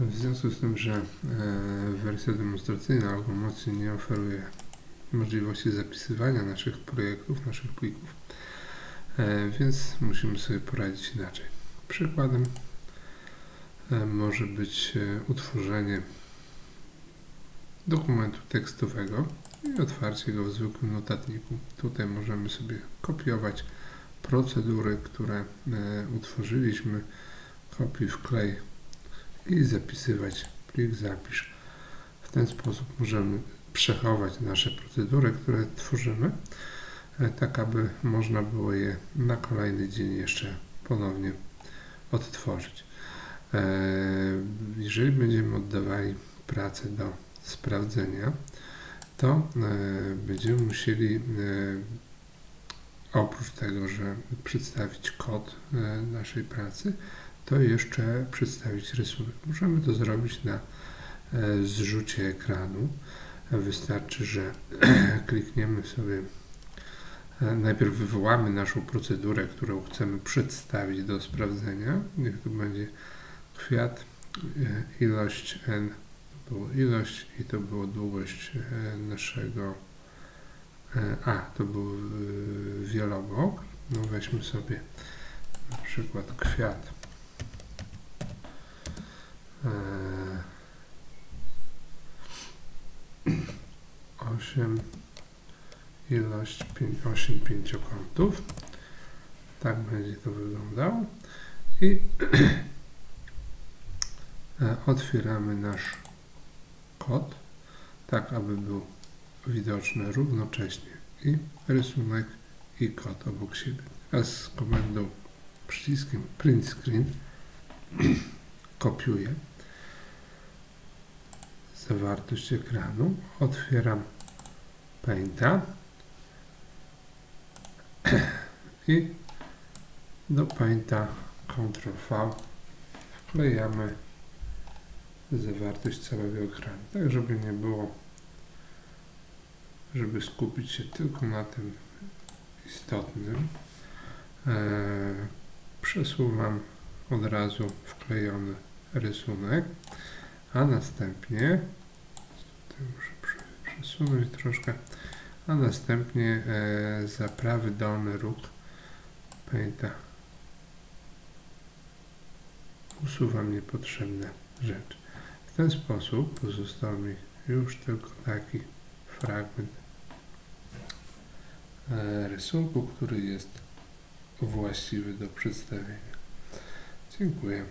W związku z tym, że e, wersja demonstracyjna Logomocji nie oferuje możliwości zapisywania naszych projektów, naszych plików, e, więc musimy sobie poradzić inaczej. Przykładem e, może być utworzenie dokumentu tekstowego i otwarcie go w zwykłym notatniku. Tutaj możemy sobie kopiować procedury, które utworzyliśmy, kopiuj wklej i zapisywać plik zapisz. W ten sposób możemy przechować nasze procedury, które tworzymy, e, tak aby można było je na kolejny dzień jeszcze ponownie odtworzyć. E, Jeżeli będziemy oddawali pracę do sprawdzenia, to e, będziemy musieli oprócz tego, że przedstawić kod naszej pracy, to jeszcze przedstawić rysunek. Możemy to zrobić na e, zrzucie ekranu. Wystarczy, że klikniemy sobie, e, najpierw wywołamy naszą procedurę, którą chcemy przedstawić do sprawdzenia. Niech to będzie kwiat, e, ilość n, to było ilość i to było długość naszego a, to był wielobłąd. No weźmy sobie na przykład kwiat. ilość 8 pięciokątów. Tak będzie to wyglądało. I e, otwieramy nasz kod, tak aby był widoczny równocześnie i rysunek i kod obok siebie. Teraz z komendą przyciskiem print screen kopiuję zawartość ekranu, otwieram Painta i do Painta Ctrl V. Wklejamy zawartość całego ekranu, tak żeby nie było żeby skupić się tylko na tym istotnym, e, przesuwam od razu wklejony rysunek, a następnie tutaj muszę przesunąć troszkę, a następnie e, za prawy dolny róg Painta usuwam niepotrzebne rzeczy. W ten sposób pozostał mi już tylko taki fragment e, rysunku, który jest właściwy do przedstawienia. Dziękuję.